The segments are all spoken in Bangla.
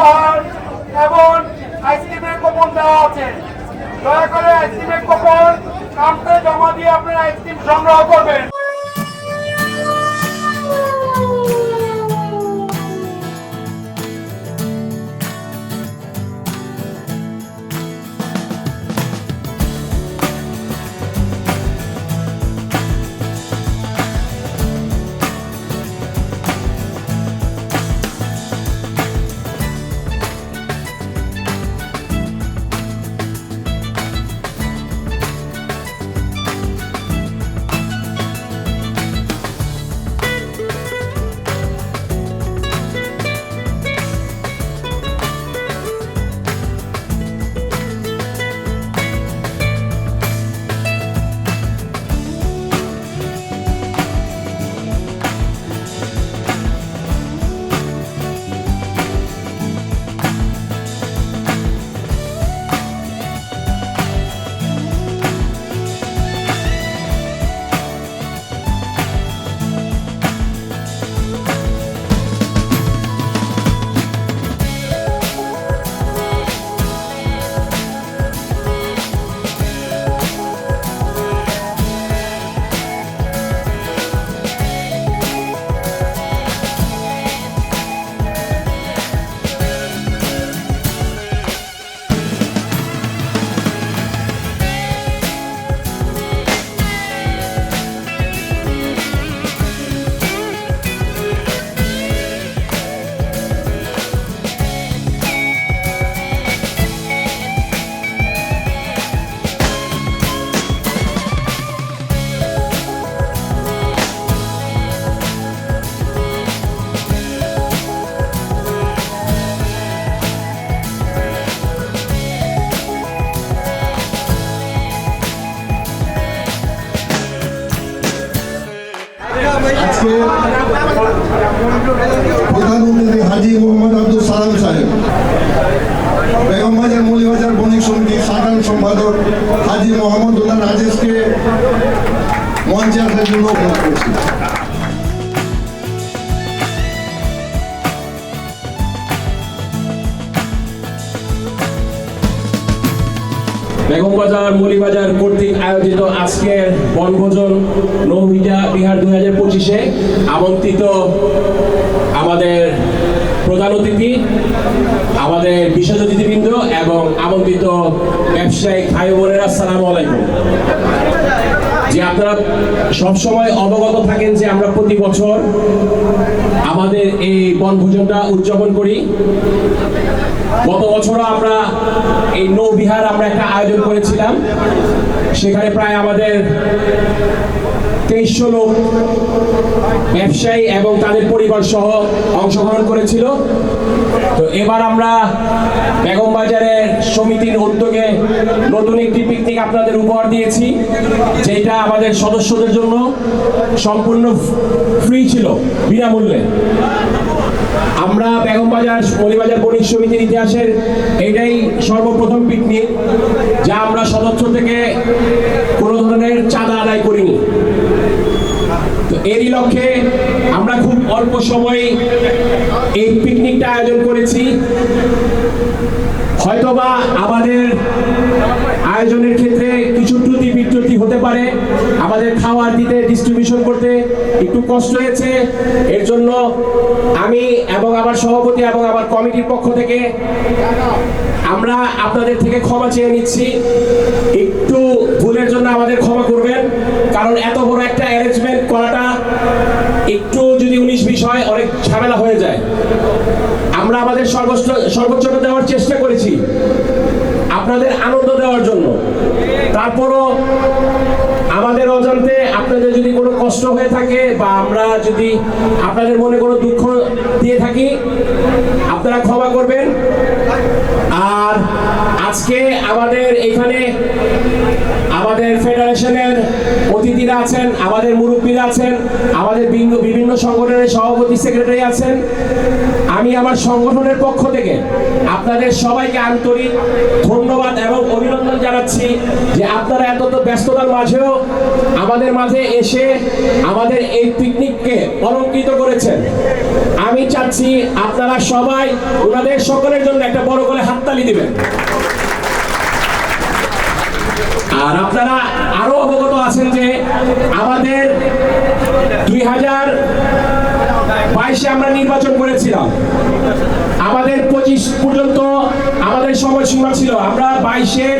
উপহার এবং আইসক্রিমের কোপন দেওয়া আছে। দয়া করে আইসক্রিমের কোপন, কামতে জমা দিয়ে আপনারা আইসক্রিম সংগ্রহ করবেন। আজকে প্রধানমন্ত্রী হাজি মোহাম্মদ আব্দুল সালাম সাহেব বেগমবাজার মৌলিবাজার বণিক সমিতির সাধারণ সম্পাদক হাজি মোহাম্মদুল্লাহ রাজেশকে মঞ্চে আসার জন্য অনুরোধ করছি। বেগম বাজার মলিবাজার কর্তৃক আয়োজিত আজকের বনভোজন নৌহিজা বিহার দুই হাজার পঁচিশে আমন্ত্রিত আমাদের প্রধান অতিথি, আমাদের বিশেষ অতিথিবৃন্দ এবং আমন্ত্রিত ব্যবসায়িক ভাই বোনেরা সালাম আলাইকুম। যে আপনারা সবসময় অবগত থাকেন যে আমরা প্রতি বছর আমাদের এই বনভোজনটা উদযাপন করি। গত বছরও আমরা এই নৌবিহার আমরা একটা আয়োজন করেছিলাম। সেখানে প্রায় আমাদের তেইশশো লোক ব্যবসায়ী এবং তাদের পরিবার সহ অংশগ্রহণ করেছিল। তো এবার আমরা বেগম বাজারের সমিতির উদ্যোগে নতুন একটি পিকনিক আপনাদের উপহার দিয়েছি, যেটা আমাদের সদস্যদের জন্য সম্পূর্ণ ফ্রি ছিল, বিনামূল্যে। আমরা বেগমবাজার মলিবাজার বণিক সমিতির ইতিহাসের এটাই সর্বপ্রথম পিকনিক, যা আমরা সদস্য থেকে কোনো ধরনের চাঁদা আদায় করিনি। তো এরই লক্ষ্যে আমরা খুব অল্প সময়ে এই পিকনিকটা আয়োজন করেছি। হয়তোবা আমাদের আয়োজনের ক্ষেত্রে কিছু ত্রুটি বিচ্যুতি হতে পারে। আমাদের খাওয়ার দিতে ডিস্ট্রিবিউশন করতে একটু কষ্ট হয়েছে। এর জন্য আমি এবং আমার সভাপতি এবং আমার কমিটির পক্ষ থেকে আমরা আপনাদের থেকে ক্ষমা চেয়ে নিচ্ছি। একটু ভুলের জন্য আমাদের ক্ষমা করবেন। কারণ এত বড় একটা অ্যারেঞ্জমেন্ট করাটা একটু যদি উনিশ বিশ হয়, অনেক ঝামেলা হয়ে যায়। আমরা আমাদের সর্বোচ্চ সর্বোচ্চটা দেওয়ার চেষ্টা করেছি, আপনাদের আনন্দ দেওয়ার জন্য। তারপরও আমাদের অজান্তে আপনাদের যদি কোনো কষ্ট হয়ে থাকে বা আমরা যদি আপনাদের মনে কোনো দুঃখ দিয়ে থাকি, আপনারা ক্ষমা করবেন। আর আজকে আমাদের এখানে আমাদের ফেডারেশনের অতিথিরা আছেন, আমাদের মুরব্বীরা আছেন, আমাদের বিভিন্ন- সংগঠনের সভাপতি সেক্রেটারি আছেন। আমি আমার সংগঠনের পক্ষ থেকে আপনাদের সবাইকে আন্তরিক ধন্যবাদ এবং অভিনন্দন জানাচ্ছি যে আপনারা এত তো ব্যস্ততার মাঝেও আমাদের মাঝে এসে আমাদের এই পিকনিককে অলঙ্কৃত করেছেন। আমি চাচ্ছি আপনারা সবাই ওনাদের সকলের জন্য একটা বড় করে হাততালি দিবেন। আর আপনারা আরও অবগত আছেন যে আমাদের দুই হাজার বাইশে আমরা নির্বাচন করেছিলাম। আমাদের পঁচিশ পর্যন্ত সময়সীমা ছিল। আমরা বাইশের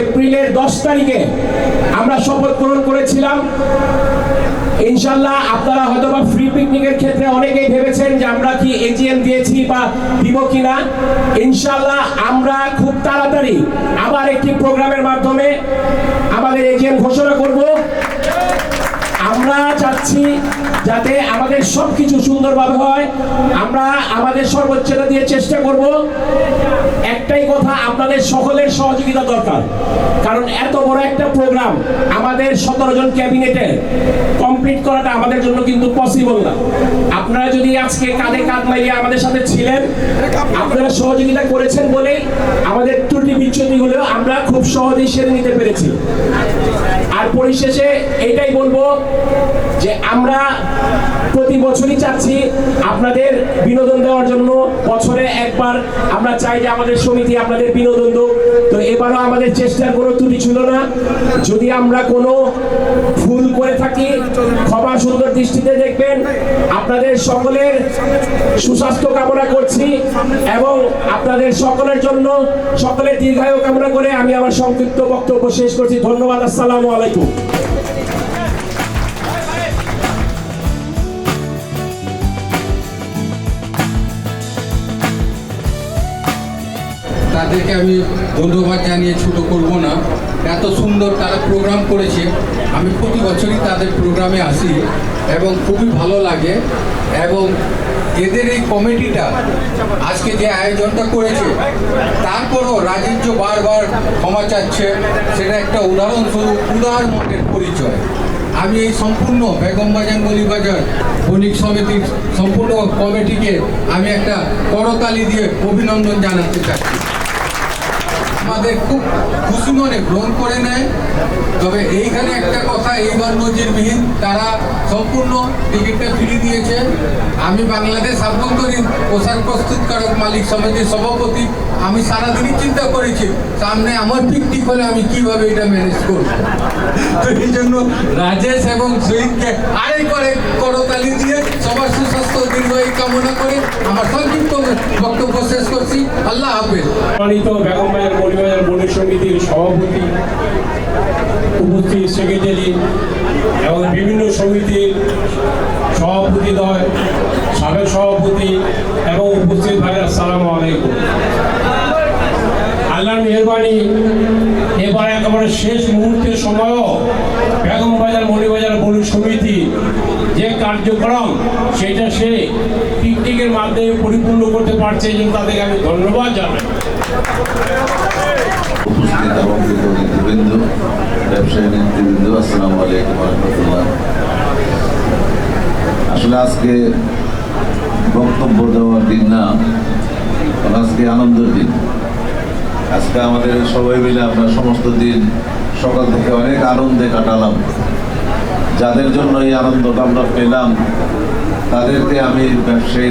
এপ্রিলের দশ তারিখে আমরা শপথ গ্রহণ করেছিলাম। ইনশাল্লাহ আপনারা হয়তো বা ফ্রি পিকনিকের ক্ষেত্রে অনেকেই ভেবেছেন যে আমরা কি এজিএম দিয়েছি বা দিব কিনা। ইনশাল্লাহ আমরা খুব তাড়াতাড়ি আবার একটি প্রোগ্রামের মাধ্যমে আমাদের এজিএম ঘোষণা করব। আমরা চাচ্ছি যাতে আমাদের সব কিছু সুন্দরভাবে হয়। আমরা আমাদের সর্বোচ্চটা দিয়ে চেষ্টা করব। একটাই কথা, আপনাদের সকলের সহযোগিতা দরকার। কারণ এত বড় একটা প্রোগ্রাম আমাদের সতেরো জন ক্যাবিনেটে কমপ্লিট করাটা আমাদের জন্য কিন্তু পসিবল না। আপনারা যদি আজকে কাঁধে কাঁধ মাইয়ে আমাদের সাথে ছিলেন, আপনারা সহযোগিতা করেছেন বলেই আমাদের ত্রুটি বিচ্ছুতিগুলো আমরা খুব সহজেই সেরে নিতে পেরেছি। আর পরিশেষে এইটাই বলব যে আমরা প্রতি বছরই চাচ্ছি আপনাদের বিনোদন দেওয়ার জন্য বছরে একবার আমরা চাই যে আমাদের সমিতি আপনাদের বিনোদন দেব তো এবারও আমাদের চেষ্টার কোনো ত্রুটি ছিল না। যদি আমরা কোনো ভুল করে থাকি, ক্ষমা সুন্দর দৃষ্টিতে দেখবেন, আপনাদের সকলের সুস্বাস্থ্য কামনা করছি এবং আপনাদের সকলের জন্য সকলের দীর্ঘায়ু কামনা করে আমি আমার সংক্ষিপ্ত বক্তব্য শেষ করছি। ধন্যবাদ, আসসালামু আলাইকুম। তাদেরকে আমি ধন্যবাদ জানিয়ে ছোট করব না। এত সুন্দর তারা প্রোগ্রাম করেছে। আমি প্রতি বছরই তাদের প্রোগ্রামে আসি এবং খুবই ভালো লাগে এবং এদের এই কমিটিটা আজকে যে আয়োজনটা করেছে, তারপরও রাজীব্য বারবার ক্ষমা চাচ্ছে, সেটা একটা উদাহরণস্বরূপ, উদার মনের পরিচয়। আমি এই সম্পূর্ণ বেগমবাজার মলিবাজার বণিক সমিতির সম্পূর্ণ কমিটিকে আমি একটা করতালি দিয়ে অভিনন্দন জানাতে চাচ্ছি। আমাদের খুব খুশি মনে গ্রহণ করে নেয়। তবে এইখানে একটা কথা, এইবার নজিরবিহীন তারা সম্পূর্ণ টিকিটটা ফ্রি দিয়েছে। আমি বাংলাদেশ আভ্যন্তরীণ পোশাক প্রস্তুতকারক মালিক সমিতির সভাপতি। আমি সারাদিনই চিন্তা করেছি, সামনে আমার পিকনিক হলে আমি কীভাবে এটা ম্যানেজ করব। এই জন্য রাজেশ এবং শহীদকে আরেকবার করতালি দিয়ে সবার সভাপতি বিভিন্ন সমিতির সভাপতিদ্বয় সাবেক সভাপতি এবং উপস্থিত ভাইরা সালাম আলাইকুম। আল্লাহর মেহরবানি এবার একেবারে শেষ মুহূর্তের সময়ও বেগমবাজার মৌলিবাজার বণিক সমিতি কার্যক্রম, সেটা সে পিকনিকের মাধ্যমে পরিপূর্ণ করতে পারছে এই জন্য তাদেরকে আমি ধন্যবাদ জানাই। উপস্থিত আমন্ত্রিত নেতৃবৃন্দ ব্যবসায়ী নেতৃবৃন্দ, আসসালামু আলাইকুম আসলে আজকে বক্তব্য দেওয়ার দিন না আজকে আনন্দের দিন। আজকে আমাদের সবাই মিলে আমরা সমস্ত দিন সকাল থেকে অনেক আনন্দে কাটালাম। যাদের জন্য এই আনন্দটা আমরা পেলাম, তাদেরকে আমি ব্যবসায়ী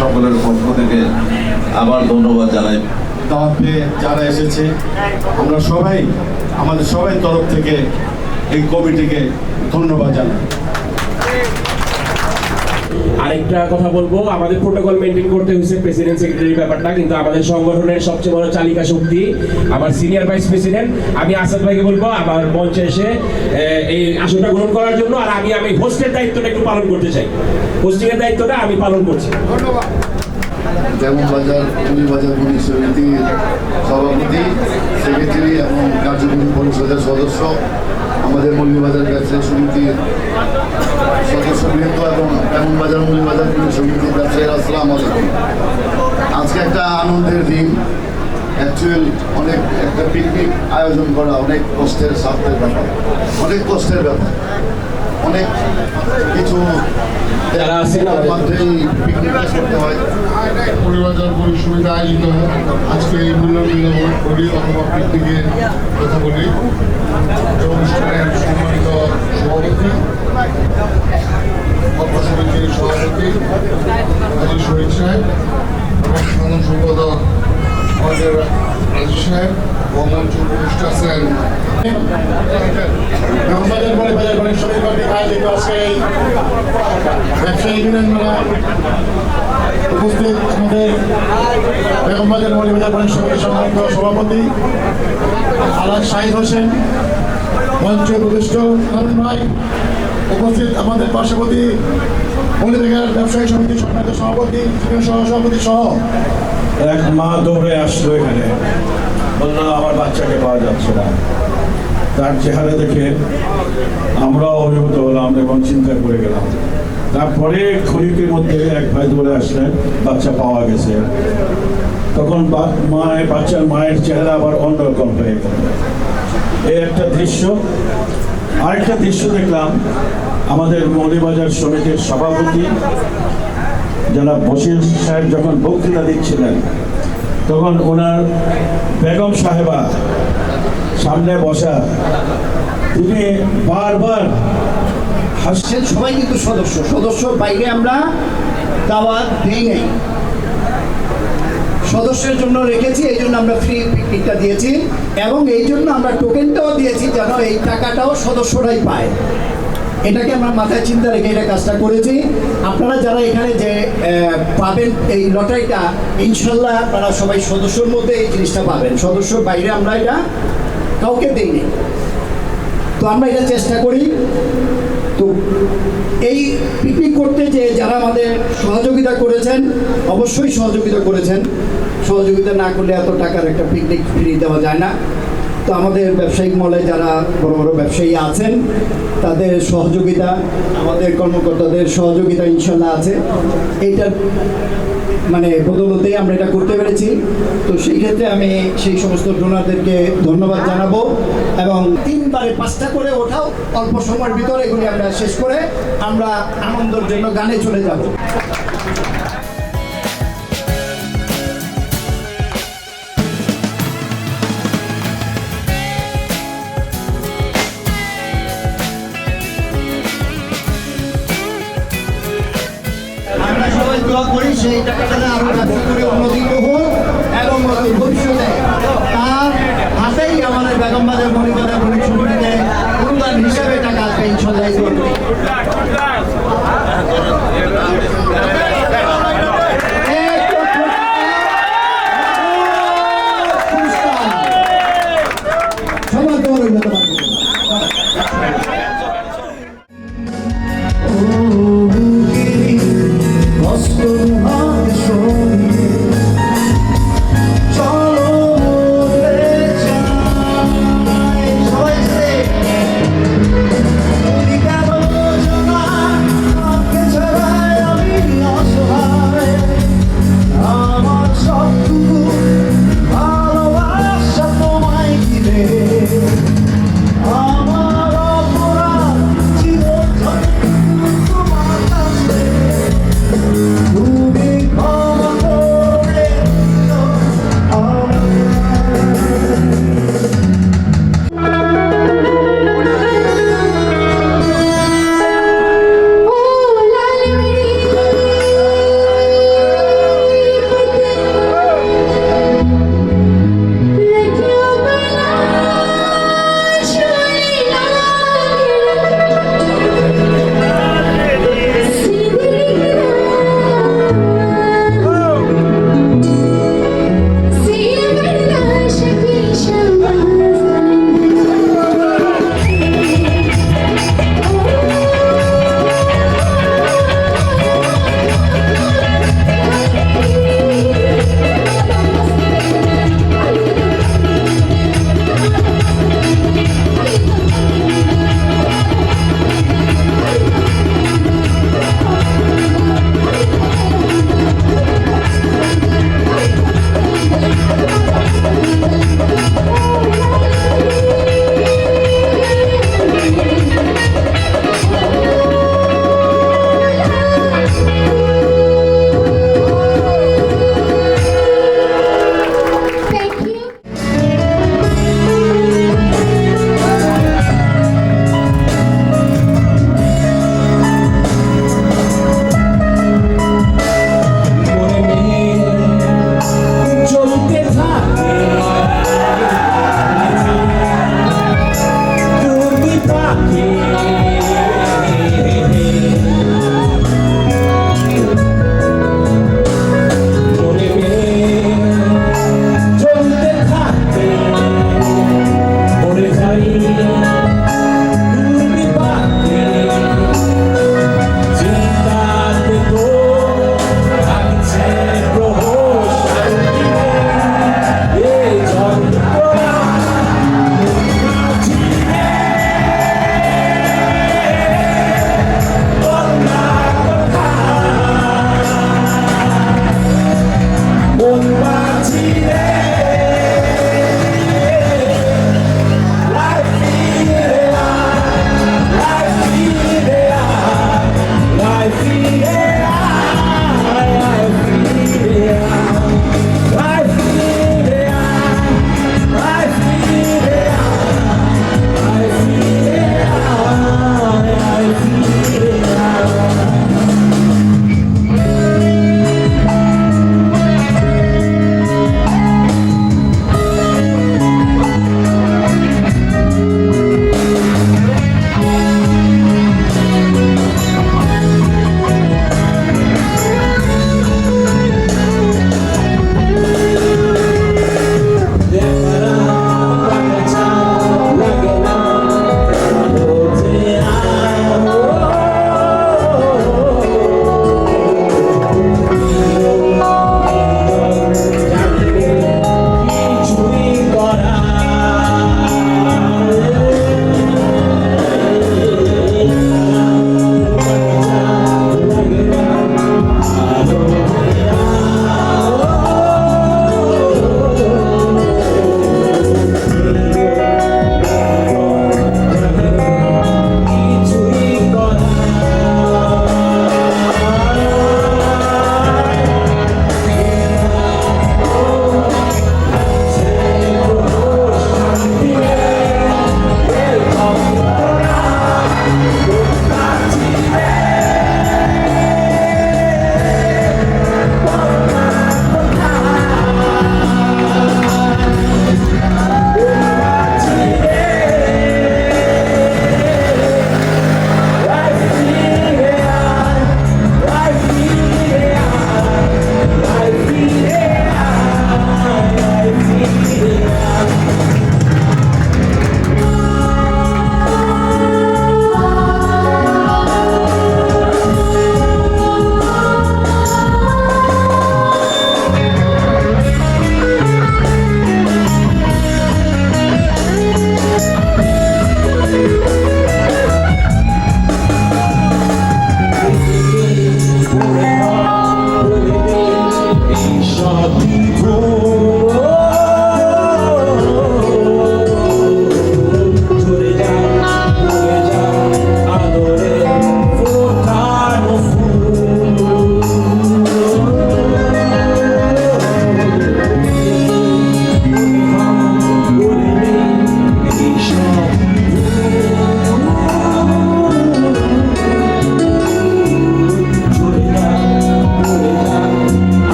সকলের পক্ষ থেকে আবার ধন্যবাদ জানাই। তাহলে যারা এসেছে, আমরা সবাই, আমাদের সবাই তরফ থেকে এই কমিটিকে ধন্যবাদ জানাই। আরেকটা কথা বলব আমাদের প্রোটোকল মেনটেন করতে হয়েছে প্রেসিডেন্ট সেক্রেটারি ব্যাপারটা কিন্তু আমাদের সংগঠনের সবচেয়ে বড় চালিকা শক্তি আমার সিনিয়র ভাইস প্রেসিডেন্ট আমি আসাদ ভাইকে বলব আমার মঞ্চে এসে আহ, এই আসনটা গ্রহণ করার জন্য আর আমি আমি হোস্টের দায়িত্বটা একটু পালন করতে চাই। হোস্টিং এর দায়িত্বটা আমি পালন করছি। যেমন বাজার পুলি বাজার পুলিশ সমিতির সভাপতি সেক্রেটারি এবং কার্যকরী পরিষদের সদস্য। আমাদের মৌলভীবাজার ব্যবসায়ী সমিতির সদস্যবৃন্দ এবং এমন বাজার মৌলভীবাজার সমিতির ব্যবসায়ীরা আসসালাম আলাইকুম। আজকে একটা আনন্দের দিন। অ্যাকচুয়াল অনেক একটা পিকনিক আয়োজন করা অনেক কষ্টের সাধ্যের ব্যাপার, অনেক কষ্টের ব্যাপার। অনেক কিছু যারা আছেন হয়। পরিবাজার পরিসুবিধা আয়োজিত আজকে এই মিলন মিলন করি অথবা পিকনিকের কথা বলি। অনুষ্ঠানের সম্মানিত সভাপতি সভাপতি শহীদ সাহেব এবং সাধারণ সম্পাদক আমাদের রাজু সাহেব ব্যবসায়ী মেলা উপস্থিত আমাদের বেগমবাজার সভাপতি শাহিদ হোসেন, মঞ্চে উপবিষ্ট হারুন ভাই, উপস্থিত আমাদের পার্শ্ববর্তী মৌলিবাজার ব্যবসায়ী সমিতির সম্মানিত সভাপতি সহ সভাপতি সহ এক মা দৌড়ে আসলো এখানে। বলল, আমার বাচ্চাকে পাওয়া যাচ্ছে না। তার চেহারা দেখে আমরাও অভিভূত হলাম এবং চিন্তা করে গেলাম। তারপরে খনিকের মধ্যে এক ভাই দৌড়ে আসলেন, বাচ্চা পাওয়া গেছে। তখন মায়ের, বাচ্চার মায়ের চেহারা আবার অন্যরকম হয়ে গেল। এই একটা দৃশ্য। আরেকটা দৃশ্য দেখলাম, আমাদের মৌলিবাজার সমিতির সভাপতি যারা বশির সাহেব যখন বক্তৃতা দিচ্ছিলেন, তখন ওনার বেগম সাহেবা সামনে বসা, তিনি বারবার হাসছেন। সবাই কিন্তু সদস্য সদস্য বাইরে আমরা দাওয়াত দেই নাই। সদস্যের জন্য রেখেছি, এই জন্য আমরা ফ্রি পিকনিকটা দিয়েছি, এবং এই জন্য আমরা টোকেনটাও দিয়েছি যেন এই টাকাটাও সদস্যরাই পায়। এটাকে আমরা মাথায় চিন্তা রেখে এটা কাজটা করেছি। আপনারা যারা এখানে যে পাবেন এই লটারিটা, ইনশাল্লাহ আপনারা সবাই সদস্যর মধ্যে এই জিনিসটা পাবেন। সদস্যর বাইরে আমরা এটা কাউকে দেইনি। তো আমরা এটা চেষ্টা করি। তো এই পিকনিক করতে যে যারা আমাদের সহযোগিতা করেছেন, অবশ্যই সহযোগিতা করেছেন। সহযোগিতা না করলে এত টাকার একটা পিকনিক ফ্রি দেওয়া যায় না। তো আমাদের ব্যবসায়িক মলে যারা বড় বড় ব্যবসায়ী আছেন, তাদের সহযোগিতা, আমাদের কর্মকর্তাদের সহযোগিতা ইনশাল্লাহ আছে। এইটার মানে বদলতেই আমরা এটা করতে পেরেছি। তো সেই ক্ষেত্রে আমি সেই সমস্ত ডোনারদেরকে ধন্যবাদ জানাব এবং তিনবারে পাঁচটা করে ওঠাও, অল্প সময়ের ভিতরে এগুলি আমরা শেষ করে আমরা আনন্দের জন্য গানে চলে যাব। দোয়া করি সেই টাকাটা আরও ব্যবসা করে উন্নতিত হোক এবং ভবিষ্যতে তার হাতেই আমাদের বেগম বাজার মনিকতা গরিব সমিতিতে অনুদান হিসাবে টাকা আসবে ইনশাল্লাহ